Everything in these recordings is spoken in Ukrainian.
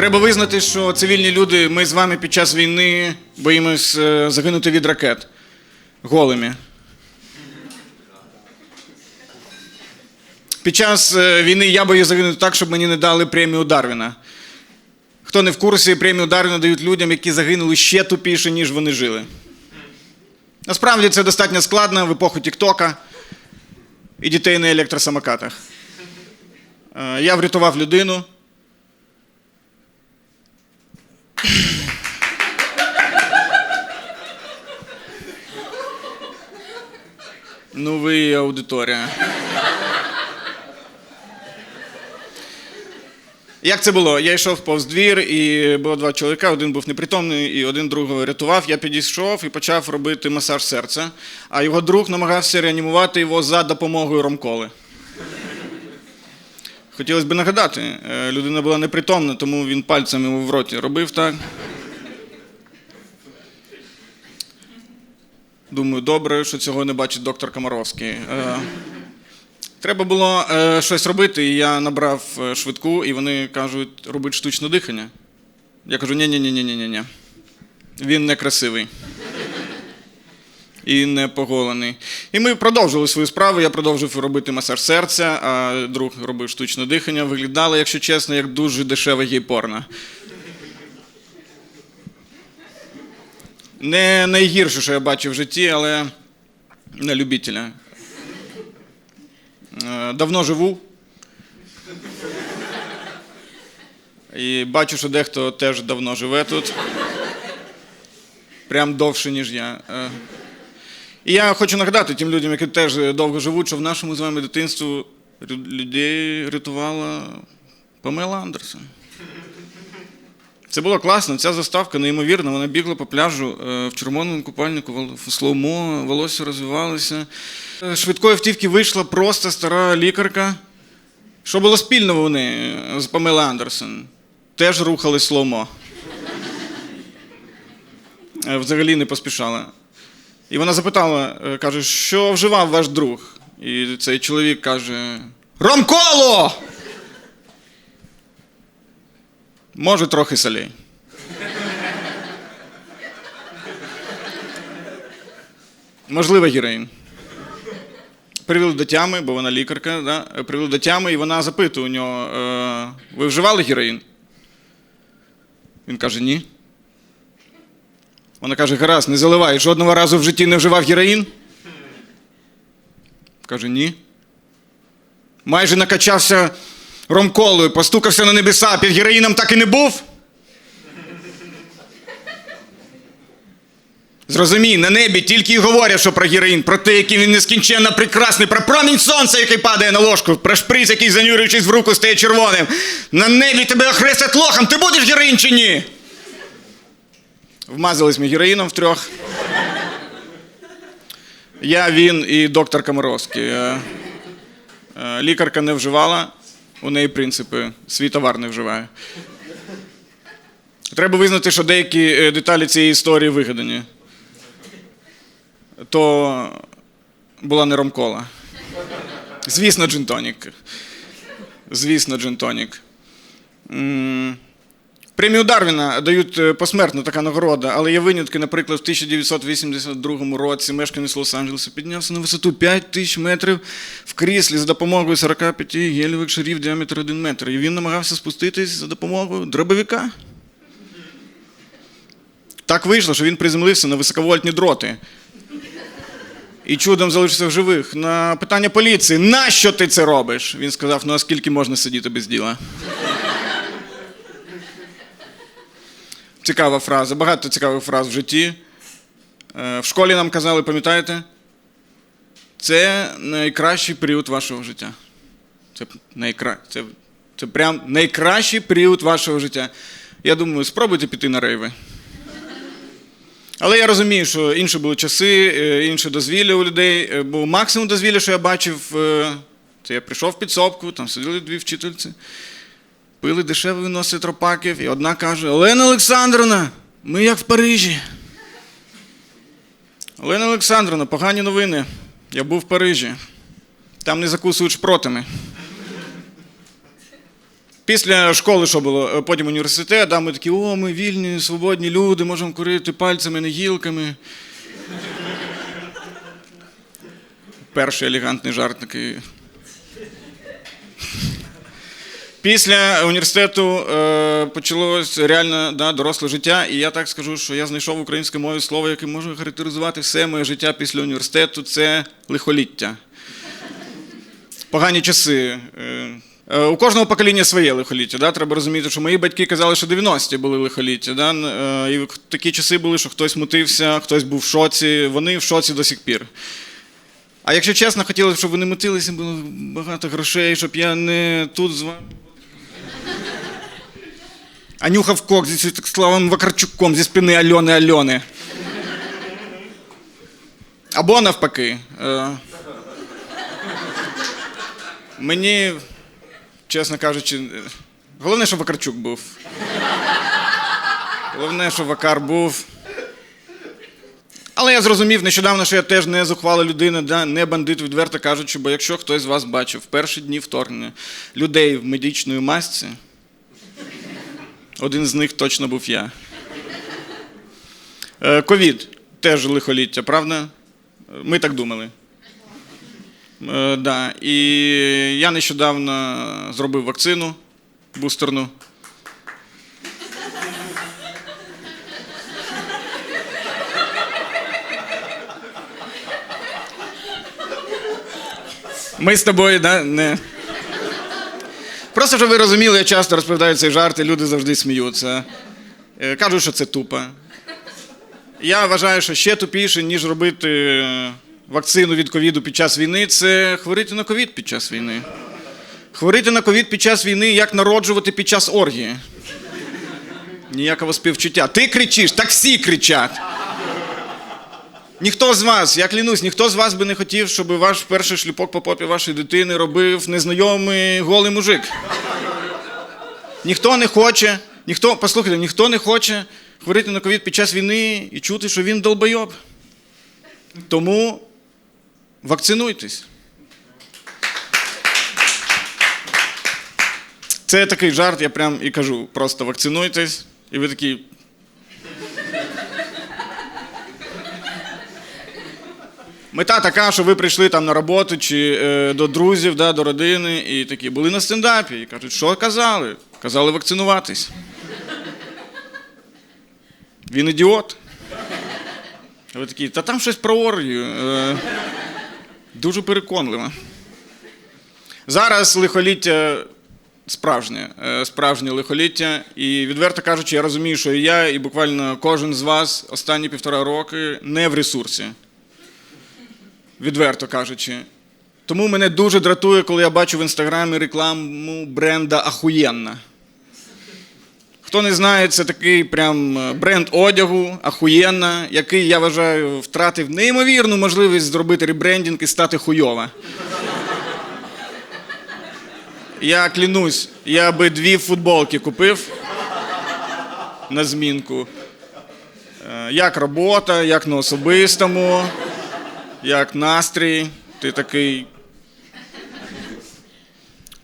Треба визнати, що цивільні люди, ми з вами під час війни боїмось е, загинути від ракет голими. Під час е, війни я боюсь загинути так, щоб мені не дали премію Дарвіна. Хто не в курсі, премію Дарвіна дають людям, які загинули ще тупіше, ніж вони жили. Насправді це достатньо складно в епоху Тіктока і дітей на електросамокатах. Е, Я врятував людину. Ну, ви аудиторія. Як це було? Я йшов повз двір, і було два чоловіка, один був непритомний, і один другого рятував. Я підійшов і почав робити масаж серця, а його друг намагався реанімувати його за допомогою ромколи. Хотілося б нагадати, е, людина була непритомна, тому він пальцем йому в роті робив так. Думаю, добре, що цього не бачить доктор Комаровський. Е, Треба було е, щось робити, і я набрав швидку, і вони кажуть, робить штучне дихання. Я кажу, ні ні ні ні ні ні ні Він не красивий. І не поголений. І ми продовжили свою справу. Я продовжив робити масаж серця, а друг робив штучне дихання. Виглядало, якщо чесно, як дуже дешеве гей-порно. Не найгірше, що я бачив в житті, але на любителя. Е, Давно живу. І бачу, що дехто теж давно живе тут. Прям довше, ніж я. Е, І я хочу нагадати тим людям, які теж довго живуть, що в нашому з вами дитинстві людей рятувала Памела Андерсон. Це було класно, ця заставка неймовірна. Вона бігла по пляжу е, в червоному купальнику, в волосся розвивалося. Е, Швидкої автівки вийшла просто стара лікарка. Що було спільного вони з Памелою Андерсон? Теж рухали слоумо. Е, Взагалі не поспішала. І вона запитала, е, каже, що вживав ваш друг? І цей чоловік каже: Ромколо! Може, трохи солей. Можливо, героїн. Привели до тями, бо вона лікарка, да? привели до тями, і вона запитує у нього: е, ви вживали героїн? Він каже, ні. Вона каже, гаразд, не заливай, жодного разу в житті не вживав героїн? Каже, ні. Майже накачався ромколою, постукався на небеса, під героїном так і не був. Зрозумій, на небі тільки й говорять, що про героїн, про те, який він нескінченно прекрасний, про промінь сонця, який падає на ложку, про шприц, який, занюрюючись в руку, стає червоним. На небі тебе охрестять лохом, ти будеш героїн чи ні? Вмазались ми героїном втрьох. Я, він і доктор Комаровський. Е, е, Лікарка не вживала, у неї принципи, свій товар не вживає. Треба визнати, що деякі е, деталі цієї історії вигадані. То була не ромкола. Звісно, джинтонік. Звісно, джинтонік. Премію Дарвіна дають е, посмертно така нагорода, але є винятки, наприклад, в 1982 році мешканець Лос-Анджелеса піднявся на висоту 5 тисяч метрів в кріслі за допомогою 45 гелівих шарів діаметр 1 метр. І він намагався спуститись за допомогою дробовика. Так вийшло, що він приземлився на високовольтні дроти. І чудом залишився в живих. На питання поліції: нащо ти це робиш? Він сказав: ну а скільки можна сидіти без діла? Цікава фраза, багато цікавих фраз в житті. Е, В школі нам казали, пам'ятаєте? Це найкращий період вашого життя. Це, найкра... це, це прям найкращий період вашого життя. Я думаю, спробуйте піти на рейви. Але я розумію, що інші були часи, е, інше дозвілля у людей. Е, Бо максимум дозвілля, що я бачив, це я прийшов в підсобку, там сиділи дві вчительці, пили дешеве вино з тропаків, і одна каже: Олена Олександровна, ми як в Парижі. Олена Олександровна, погані новини. Я був в Парижі. Там не закусують шпротами. Після школи, що було, Е, потім університет, да, ми такі, о, ми вільні, свободні люди, можемо курити пальцями, не гілками. Перший елегантний жарт такий. Після університету е, почалось реально да, доросле життя, і я так скажу, що я знайшов в українській мові слово, яке може характеризувати все моє життя після університету це лихоліття. Погані часи. Е, е, у кожного покоління своє лихоліття. Да? Треба розуміти, що мої батьки казали, що 90-ті були лихоліття. Да? Е, і такі часи були, що хтось мутився, хтось був в шоці, вони в шоці до сих пір. А якщо чесно, хотілося б, щоб вони мутилися, було багато грошей, щоб я не тут з вами. А кок зі Святославом Вакарчуком зі спини Альони Альони. Або навпаки. Е, мені, чесно кажучи, головне, щоб Вакарчук був. Головне, щоб Вакар був. Але я зрозумів нещодавно, що я теж не зухвала людина, не бандит, відверто кажучи, бо якщо хтось з вас бачив в перші дні вторгнення людей в медичної масці, один з них точно був я. Е, Ковід теж лихоліття, правда? Ми так думали. Е, да. І я нещодавно зробив вакцину бустерну. Ми з тобою, да, не. Просто щоб ви розуміли, я часто розповідаю цей жарт, і люди завжди сміються. Е, Кажуть, що це тупо. Я вважаю, що ще тупіше, ніж робити е, вакцину від ковіду під час війни, це хворіти на ковід під час війни. Хворіти на ковід під час війни, як народжувати під час оргії. Ніякого співчуття. Ти кричиш, так всі кричать. Ніхто з вас, я клянусь, ніхто з вас би не хотів, щоб ваш перший шлюпок по попі вашої дитини робив незнайомий голий мужик. Ніхто не хоче, ніхто, послухайте, ніхто не хоче хворіти на ковід під час війни і чути, що він долбойоб. Тому вакцинуйтесь. Це такий жарт, я прям і кажу: просто вакцинуйтесь, і ви такі. Мета така, що ви прийшли там на роботу чи е, до друзів, да, до родини, і такі були на стендапі. І кажуть, що казали? Казали вакцинуватись. Він ідіот. Ви такі, та там щось про оргію. Е, дуже переконливо. Зараз лихоліття справжнє, е, справжнє лихоліття. І відверто кажучи, я розумію, що і я, і буквально кожен з вас останні півтора роки не в ресурсі відверто кажучи. Тому мене дуже дратує, коли я бачу в інстаграмі рекламу бренда Ахуєнна. Хто не знає, це такий прям е, бренд одягу Ахуєнна, який, я вважаю, втратив неймовірну можливість зробити ребрендінг і стати хуйова. Я клянусь, я би дві футболки купив на змінку. Е, Як робота, як на особистому як настрій, ти такий.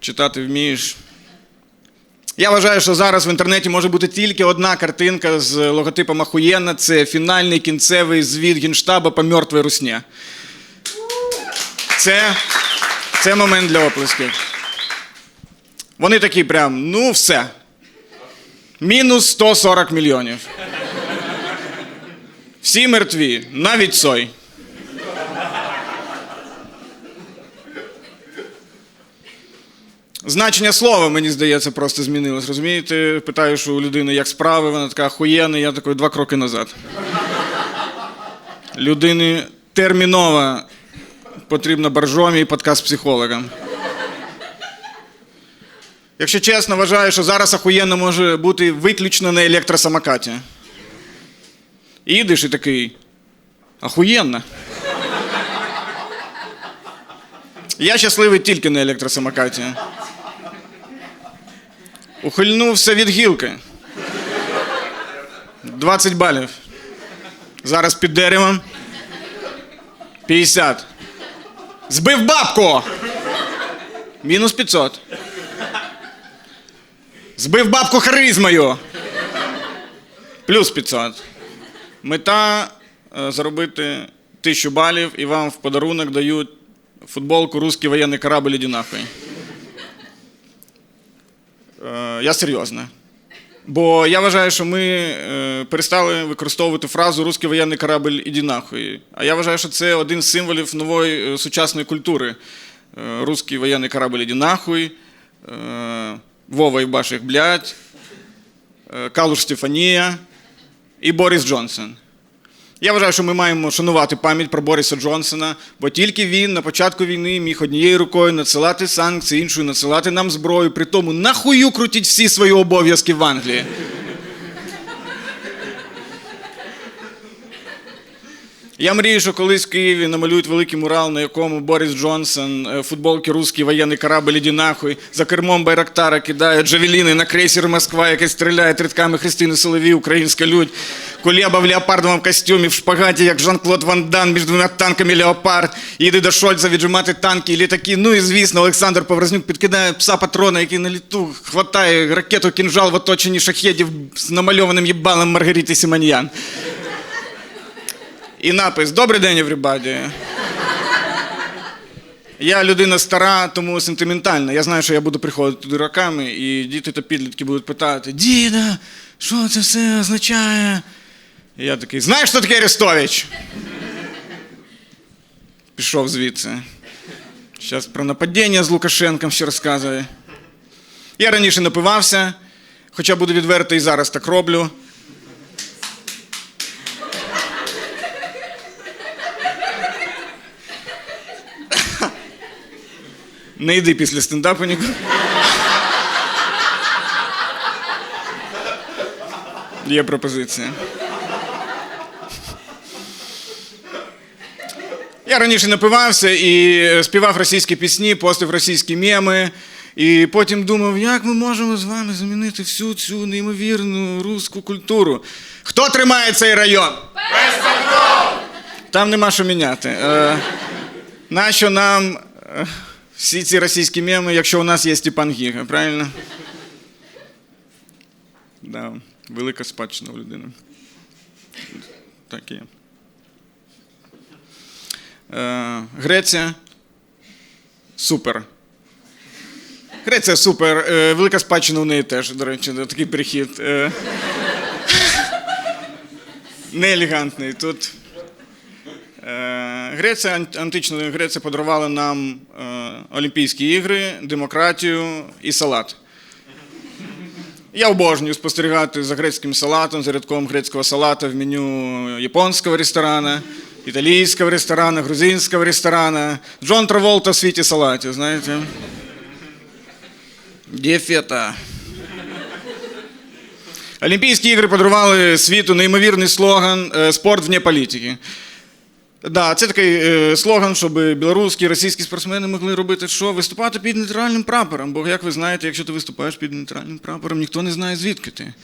Читати вмієш. Я вважаю, що зараз в інтернеті може бути тільки одна картинка з логотипом Ахуєнна. Це фінальний кінцевий звіт Генштаба по мертвій русні. Це, це момент для оплесків. Вони такі прям, ну все. Мінус 140 мільйонів. Всі мертві, навіть сой. Значення слова, мені здається, просто змінилось. Розумієте? Питаєш у людини, як справи, вона така охуєнна, я такий два кроки назад. Людині терміново потрібна боржомі і подкаст з психологом. Якщо чесно, вважаю, що зараз охуєнно може бути виключно на електросамокаті. І їдеш і такий. Охуєнно. Я щасливий тільки на електросамокаті. Ухильнувся від гілки. 20 балів. Зараз під деревом. 50. Збив бабку! Мінус 500. Збив бабку харизмою. Плюс 500. Мета е, заробити тисячу балів і вам в подарунок дають футболку Русський воєнний корабль іди нахуй. Е, Я серйозно. Бо я вважаю, що ми е, перестали використовувати фразу Русський воєнний корабль іди нахуй. А я вважаю, що це один з символів нової е, сучасної культури. Русський воєнний корабль іди нахуй. Вова і Баших, блядь. Калуш Стефанія і Борис Джонсон. Я вважаю, що ми маємо шанувати пам'ять про Бориса Джонсона, бо тільки він на початку війни міг однією рукою надсилати санкції, іншою надсилати нам зброю, при тому нахую крутіть всі свої обов'язки в Англії. Я мрію, що колись в Києві намалюють великий мурал, на якому Борис Джонсон, е, футболки русський воєнний корабль іди нахуй, за кермом Байрактара кидає джавеліни на крейсер Москва, який стріляє рядками Христини Соловій, українська людь. Кулеба в леопардовому костюмі, в шпагаті, як Жан-Клод Ван Дан між двома танками Леопард, їде до Шольца віджимати танки і літаки. Ну і звісно, Олександр Поврознюк підкидає пса патрона, який на літу хватає ракету кінжал в оточенні шахедів з намальованим їбалом Маргарити Сіманьян. І напис Добрий день, everybody. Я людина стара, тому сентиментальна. Я знаю, що я буду приходити туди роками, і діти та підлітки будуть питати: Діда, що це все означає? І я такий, знаєш, що таке Арестович? Пішов звідси. Зараз про нападіння з Лукашенком ще розказує. Я раніше напивався, хоча буду відвертий і зараз так роблю. Не йди після стендапу нікуди. Є пропозиція. Я раніше напивався і е, співав російські пісні, постив російські меми. І потім думав, як ми можемо з вами замінити всю цю неймовірну руську культуру. Хто тримає цей район? Там нема що міняти. Е, нащо нам е, всі ці російські меми, якщо у нас є Степан Гіга, правильно? Да, велика спадщина у людини. Так є. Е, Греція. Супер. Греція супер. Е, велика спадщина у неї теж, до речі, такий перехід. Е, неелегантний. Тут. Е, Греція, антична Греція подарувала нам Олімпійські ігри, демократію і салат. Я обожнюю спостерігати за грецьким салатом, за рядком грецького салата в меню японського ресторану, італійського ресторану, грузинського ресторану. Джон Траволта в світі салатів, знаєте. Діфета. Олімпійські ігри подарували світу неймовірний слоган е, Спорт вне політики. Да, це такий е, слоган, щоб білоруські, російські спортсмени могли робити що? Виступати під нейтральним прапором. Бо, як ви знаєте, якщо ти виступаєш під нейтральним прапором, ніхто не знає, звідки ти.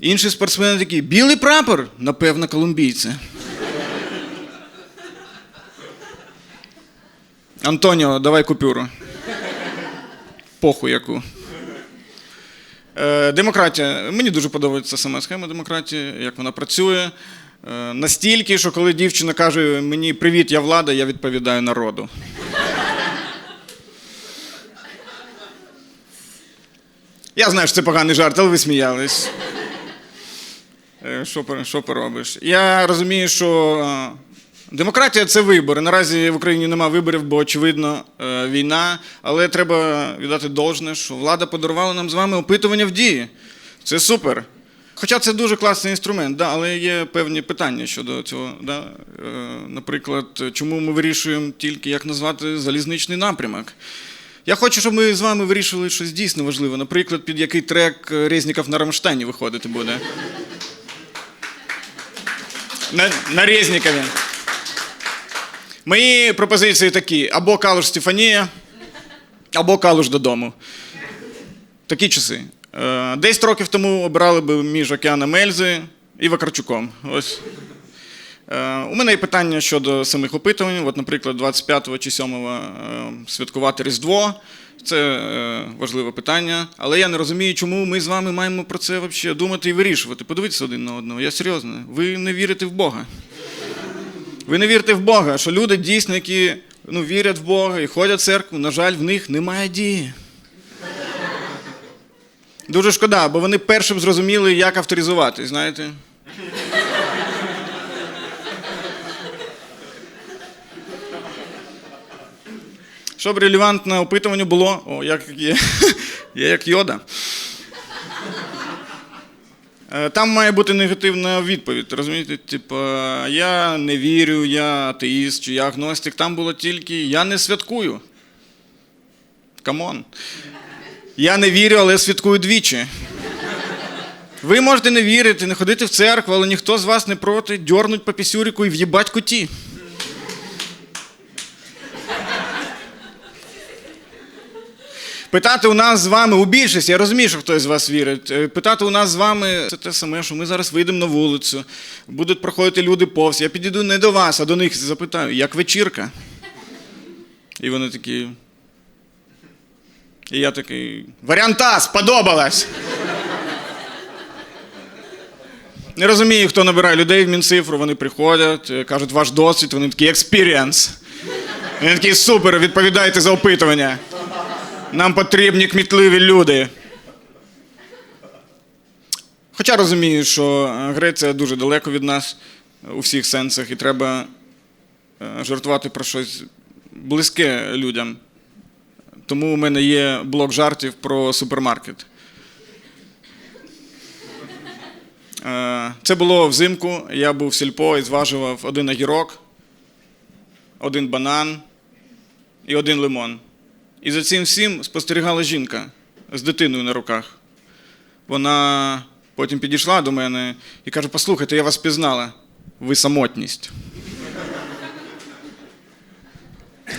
Інші спортсмени такі: білий прапор, напевно, колумбійці. Антоніо, давай купюру. Похуй яку. Е, Демократія. Мені дуже подобається сама схема демократії, як вона працює. Е, Настільки, що коли дівчина каже мені привіт, я влада, я відповідаю народу. Я знаю, що це поганий жарт, але ви сміялись. Е, Що, що поробиш? Я розумію, що е, демократія це вибори. Наразі в Україні немає виборів, бо очевидно війна. Але треба віддати должне, що влада подарувала нам з вами опитування в дії. Це супер. Хоча це дуже класний інструмент, да, але є певні питання щодо цього. Да. Е, наприклад, чому ми вирішуємо тільки, як назвати залізничний напрямок. Я хочу, щоб ми з вами вирішили щось дійсно важливе. Наприклад, під який трек е, Резніков на Рамштайні виходити буде. На, на Резнікові. Мої пропозиції такі: або Калуш Стефанія, або Калуш додому. Такі часи. Е, Десять років тому обирали би між Океаном Ельзи і Вакарчуком. Ось. Е, У мене є питання щодо самих опитувань. От, наприклад, 25 чи 7 е, святкувати Різдво. Це важливе питання. Але я не розумію, чому ми з вами маємо про це взагалі думати і вирішувати. Подивіться один на одного. Я серйозно. Ви не вірите в Бога. Ви не вірите в Бога, що люди дійсно, які ну, вірять в Бога і ходять в церкву, на жаль, в них немає дії. Дуже шкода, бо вони першим зрозуміли, як авторизувати, знаєте. Щоб релевантне опитування було, о, як є, є як йода. Е, Там має бути негативна відповідь. Розумієте? Типу, я не вірю, я атеїст чи я агностик. Там було тільки я не святкую. Камон. Я не вірю, але святкую двічі. Ви можете не вірити, не ходити в церкву, але ніхто з вас не проти дьорнуть по пісюрику і в'їбать коті. Питати у нас з вами у більшості, я розумію, що хтось з вас вірить. е, Питати у нас з вами це те саме, що ми зараз вийдемо на вулицю, будуть проходити люди повз. Я підійду не до вас, а до них запитаю, як вечірка? І вони такі. І я такий. Варіант А, сподобалась! Не розумію, хто набирає людей в Мінцифру, вони приходять, е, кажуть, ваш досвід, вони такі експіріенс. Вони такі супер, відповідайте за опитування. Нам потрібні кмітливі люди. Хоча розумію, що е, Греція дуже далеко від нас у всіх сенсах, і треба е, жартувати про щось близьке людям. Тому у мене є блок жартів про супермаркет. Е, Це було взимку. Я був в сільпо і зважував один огірок, один банан і один лимон. І за цим всім спостерігала жінка з дитиною на руках. Вона потім підійшла до мене і каже: Послухайте, я вас пізнала. Ви самотність.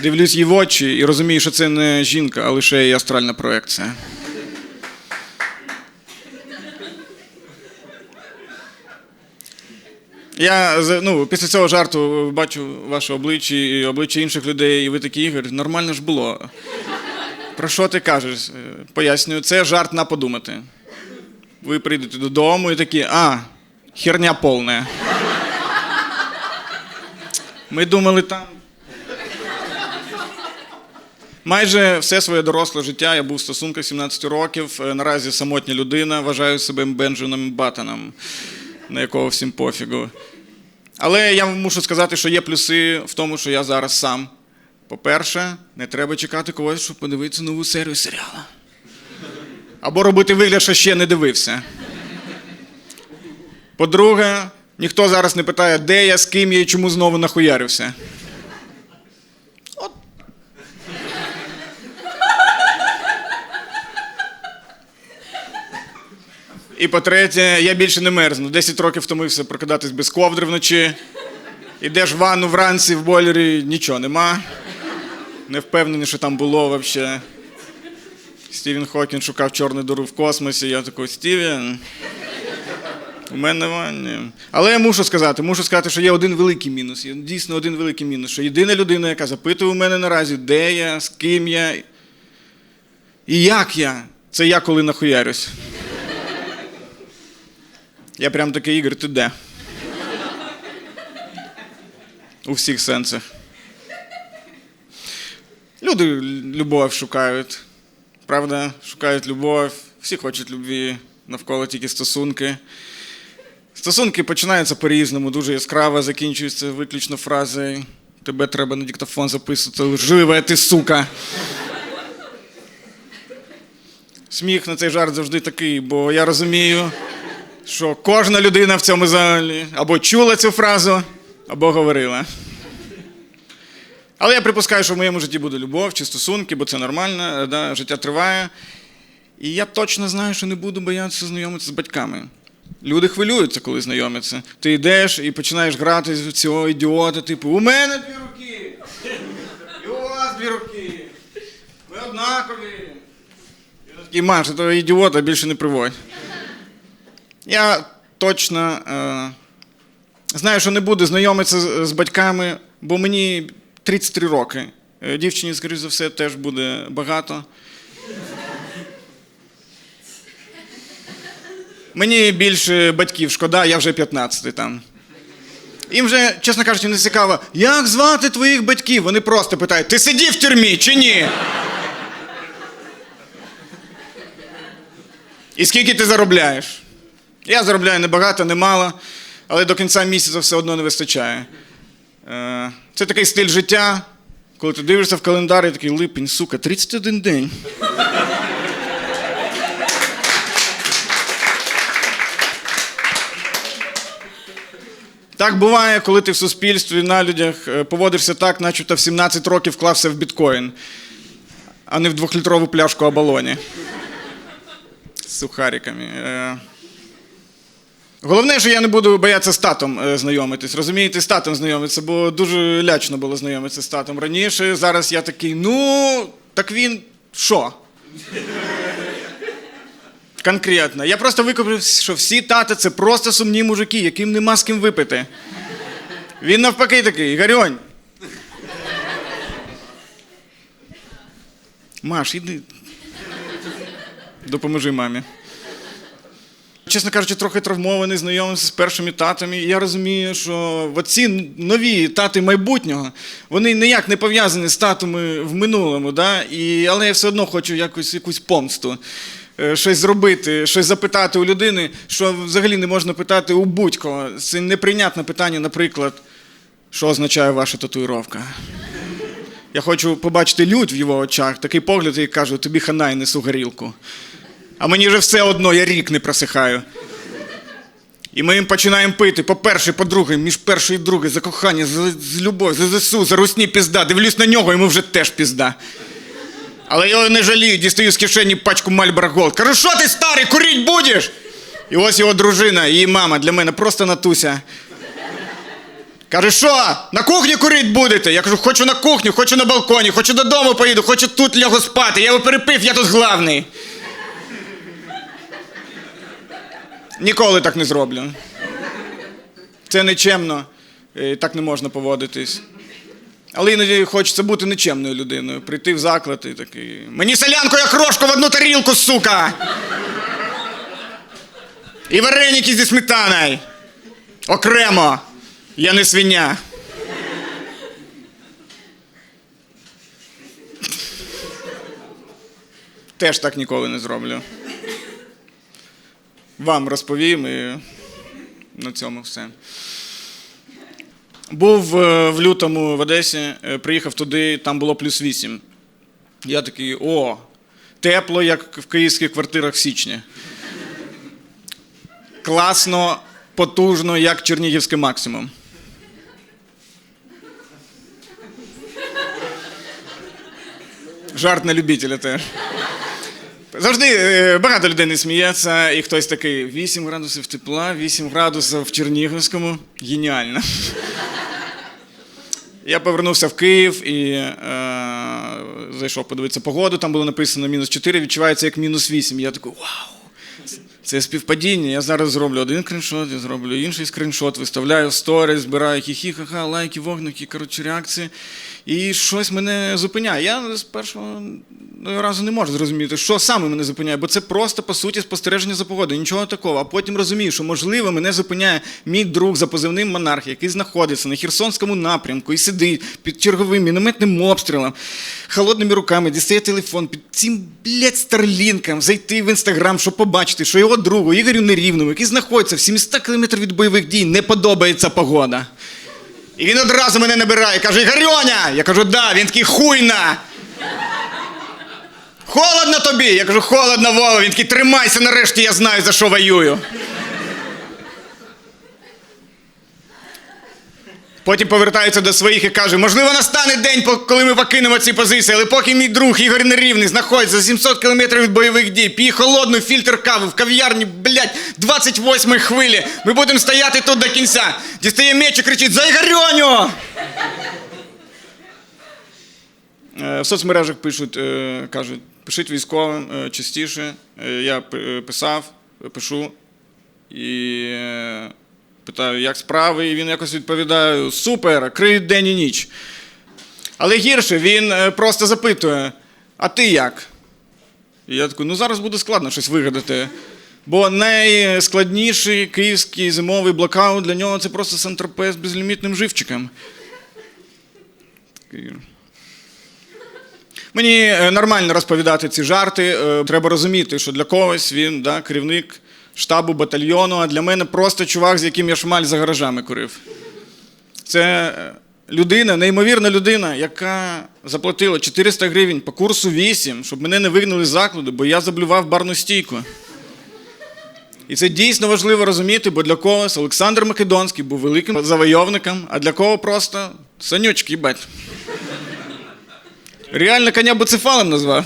Дивлюсь їй в очі і розумію, що це не жінка, а лише її астральна проекція. Я ну, після цього жарту бачу ваше обличчя і обличчя інших людей, і ви такі Ігор, нормально ж було. Про що ти кажеш? Е, Пояснюю, це жарт на подумати. Ви прийдете додому і такі, а, херня повна. Ми думали там. Майже все своє доросле життя я був в стосунках 17 років. Е, Наразі самотня людина, вважаю себе Бенджином Баттоном, на якого всім пофігу. Але я мушу сказати, що є плюси в тому, що я зараз сам. По-перше, не треба чекати когось, щоб подивитися нову серію серіала. Або робити вигляд, що ще не дивився. По-друге, ніхто зараз не питає, де я, з ким я і чому знову нахуярився. І по-третє, я більше не мерзну. 10 років втомився прокидатись без ковдри вночі. Ідеш в ванну вранці в бойлері, нічого нема. Не впевнений, що там було взагалі. Стівен Хокін шукав чорну дуру в космосі. Я такий, Стівен. У мене ванні. Але я мушу сказати, мушу сказати, що є один великий мінус. Є дійсно один великий мінус. Що єдина людина, яка запитує у мене наразі, де я, з ким я і як я, це я коли нахуярюсь. Я прям такий Ігор, ти де? У всіх сенсах. Люди любов шукають. Правда, шукають любов, всі хочуть любві, навколо тільки стосунки. Стосунки починаються по-різному, дуже яскраво, закінчуються виключно фразою Тебе треба на диктофон записувати, лжива ти сука. Сміх на цей жарт завжди такий, бо я розумію, що кожна людина в цьому залі або чула цю фразу, або говорила. Але я припускаю, що в моєму житті буде любов чи стосунки, бо це нормально, да, життя триває. І я точно знаю, що не буду боятися знайомитися з батьками. Люди хвилюються, коли знайомляться. Ти йдеш і починаєш грати з цього ідіота, типу, у мене дві руки, і у вас дві руки. Ми однакові. Такий, Маш, того ідіота більше не приводь. Я точно е, Знаю, що не буду знайомитися з, з батьками, бо мені 33 роки. Е, Дівчині, скоріш за все, теж буде багато. Мені більше батьків шкода, я вже 15 там. Їм вже, чесно кажучи, не цікаво, як звати твоїх батьків? Вони просто питають: ти сидів в тюрмі чи ні? І скільки ти заробляєш? Я заробляю небагато, немало, але до кінця місяця все одно не вистачає. Е, Це такий стиль життя, коли ти дивишся в календар і такий липень, сука, 31 день. Так буває, коли ти в суспільстві на людях е, поводишся так, начебто в 17 років вклався в біткоін, а не в двохлітрову пляшку оболоні. З сухариками. Головне, що я не буду боятися з татом е, знайомитись. Розумієте, з татом знайомитися, бо дуже лячно було знайомитися з татом раніше. Зараз я такий, ну, так він що? Конкретно. Я просто викупив, що всі тати це просто сумні мужики, яким нема з ким випити. Він навпаки такий, Ігорьонь. Маш, іди. Допоможи мамі. Чесно кажучи, трохи травмований, знайомився з першими татами. І я розумію, що оці нові тати майбутнього, вони ніяк не пов'язані з татами в минулому. Да? І, але я все одно хочу якусь, якусь помсту. Е, Щось зробити, щось запитати у людини, що взагалі не можна питати у будь-кого. Це неприйнятне питання, наприклад, що означає ваша татуїровка. Я хочу побачити лють в його очах, такий погляд, і кажу, тобі хана і несу горілку. А мені вже все одно, я рік не просихаю. І ми їм починаємо пити. По-перше, по-друге, між першою і другою, за кохання, за, з любов, за ЗСУ, за русні пізда. Дивлюсь на нього, йому вже теж пізда. Але я його не жалію, дістаю з кишені пачку Marlboro Gold. Кажу, що ти старий, курить будеш? І ось його дружина, її мама для мене просто натуся. Каже, що, на кухні курить будете? Я кажу, хочу на кухню, хочу на балконі, хочу додому поїду, хочу тут лягу спати. Я його перепив, я тут главний. Ніколи так не зроблю. Це нечемно, е, так не можна поводитись. Але іноді хочеться бути нечемною людиною, прийти в заклад і такий. Мені солянку як крошку в одну тарілку, сука! І вареники зі сметаною. Окремо. Я не свиня. Теж так ніколи не зроблю. Вам розповім і на цьому все. Був е, в лютому в Одесі, е, приїхав туди, там було плюс 8. Я такий, о, тепло, як в київських квартирах в січні. Класно, потужно, як Чернігівський максимум. Жарт на любителя теж. Завжди е, багато людей не сміється, і хтось такий: 8 градусів тепла, 8 градусів в Чернігівському. Геніально. Я повернувся в Київ і е, зайшов подивитися погоду. Там було написано мінус 4, відчувається як мінус 8. Я такий, вау! Це співпадіння. Я зараз зроблю один скріншот, я зроблю інший скріншот, виставляю сторі, збираю хі-хі, ха-ха, лайки, вогники, коротше, реакції. І щось мене зупиняє. Я з першого разу не можу зрозуміти, що саме мене зупиняє, бо це просто по суті спостереження за погодою, нічого такого. А потім розумію, що можливо мене зупиняє мій друг за позивним монарх, який знаходиться на Херсонському напрямку і сидить під черговим мінометним обстрілом, холодними руками, дістає телефон під цим блядь, старлінком, зайти в інстаграм, щоб побачити, що його другу Ігорю Нерівному, який знаходиться в 700 кілометрів від бойових дій, не подобається погода. І він одразу мене набирає, каже: Ігорьоня! Я кажу, да, він такий хуйна. Холодно тобі? Я кажу, холодно, Вова. Він такий, тримайся нарешті, я знаю, за що воюю. Потім повертається до своїх і каже, можливо, настане день, коли ми покинемо ці позиції, але поки мій друг Ігор Нерівний знаходиться за 700 кілометрів від бойових дій, п'є холодну фільтр кави в кав'ярні, блядь, 28 хвилі. Ми будемо стояти тут до кінця. Дістає меч і кричить «За Ігорьоню!» Е, В соцмережах пишуть, е, кажуть, пишіть військовим е, частіше. Я писав, пишу. І Питаю, як справи, і він якось відповідає: супер, криють день і ніч. Але гірше, він е, просто запитує: а ти як? І я такий, ну зараз буде складно щось вигадати. Бо найскладніший київський зимовий блокаут для нього це просто Сан-Тропе з безлімітним живчиком. Мені е, нормально розповідати ці жарти. е, Треба розуміти, що для когось він да, керівник штабу батальйону, а для мене просто чувак, з яким я шмаль за гаражами курив. Це е, людина, неймовірна людина, яка заплатила 400 гривень по курсу 8, щоб мене не вигнали з закладу, бо я заблював барну стійку. І це дійсно важливо розуміти, бо для когось Олександр Македонський був великим завойовником, а для кого просто санючки, їбать. Реально коня буцефалом назвав.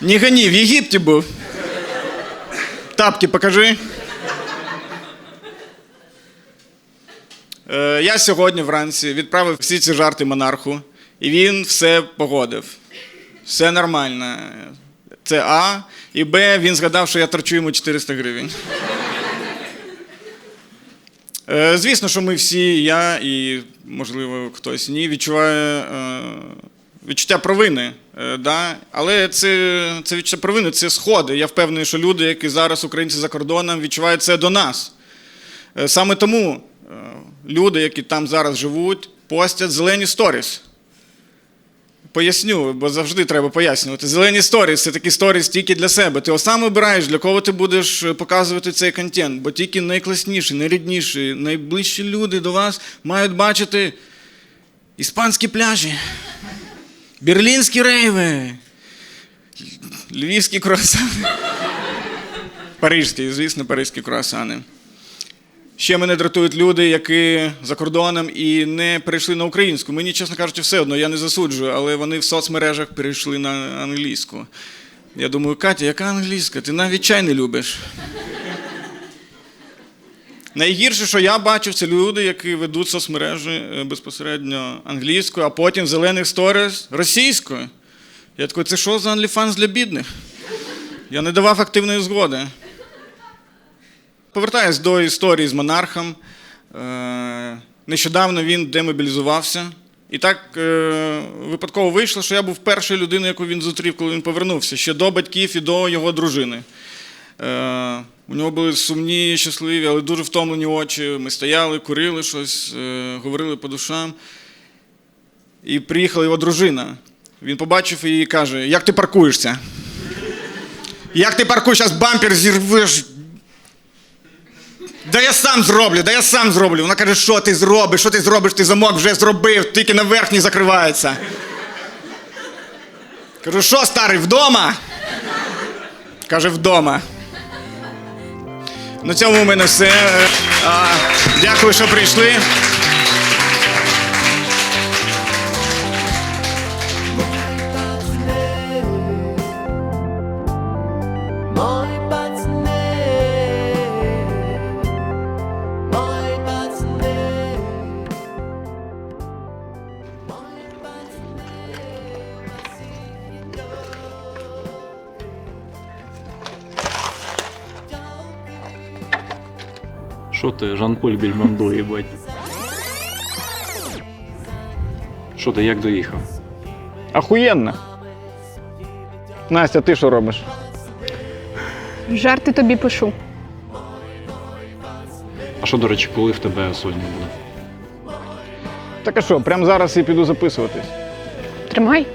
Не гони, в Єгипті був. Тапки покажи. Е, я сьогодні вранці відправив всі ці жарти монарху, і він все погодив. Все нормально. Це А. І Б. Він згадав, що я торчу йому 400 гривень. Е, Звісно, що ми всі, я і, можливо, хтось ні, відчуває е, відчуття провини. е, Да? Але це, це відчуття провини це сходи. Я впевнений, що люди, які зараз українці за кордоном, відчувають це до нас. Е, Саме тому е, люди, які там зараз живуть, постять зелені сторіс. Поясню, бо завжди треба пояснювати. Зелені сторіс це такі сторіс тільки для себе. Ти сам обираєш, для кого ти будеш показувати цей контент. Бо тільки найкласніші, найрідніші, найближчі люди до вас мають бачити іспанські пляжі, берлінські рейви, львівські круасани. Парижські, звісно, паризькі круасани. Ще мене дратують люди, які за кордоном і не перейшли на українську. Мені, чесно кажучи, все одно, я не засуджую, але вони в соцмережах перейшли на англійську. Я думаю, Катя, яка англійська? Ти навіть чай не любиш. Найгірше, що я бачив, це люди, які ведуть соцмережі е, безпосередньо англійською, а потім зелених сторіс російською. Я такий, це що за OnlyFans для бідних? Я не давав активної згоди. Повертаюсь до історії з монархом. Е, Нещодавно він демобілізувався. І так е, випадково вийшло, що я був першою людиною, яку він зустрів, коли він повернувся, ще до батьків і до його дружини. У нього були сумні, щасливі, але дуже втомлені очі. Ми стояли, курили щось, е, говорили по душам. І приїхала його дружина. Він побачив її і каже: Як ти паркуєшся? Як ти паркуєш, зараз бампер зірвеш, Да я сам зроблю, да я сам зроблю. Вона каже, що ти зробиш, що ти зробиш, ти замок вже зробив, тільки на верхній закривається. Кажу, що старий, вдома? Каже, вдома. На цьому в мене все. Дякую, що прийшли. Що ти, Жан-Поль Бельмондо, їбать? Що ти, як доїхав? Ахуєнно. Настя, ти що робиш? Жарти тобі пишу. А що, до речі, коли в тебе сольник буде? Так а що, прямо зараз і піду записуватись. Тримай.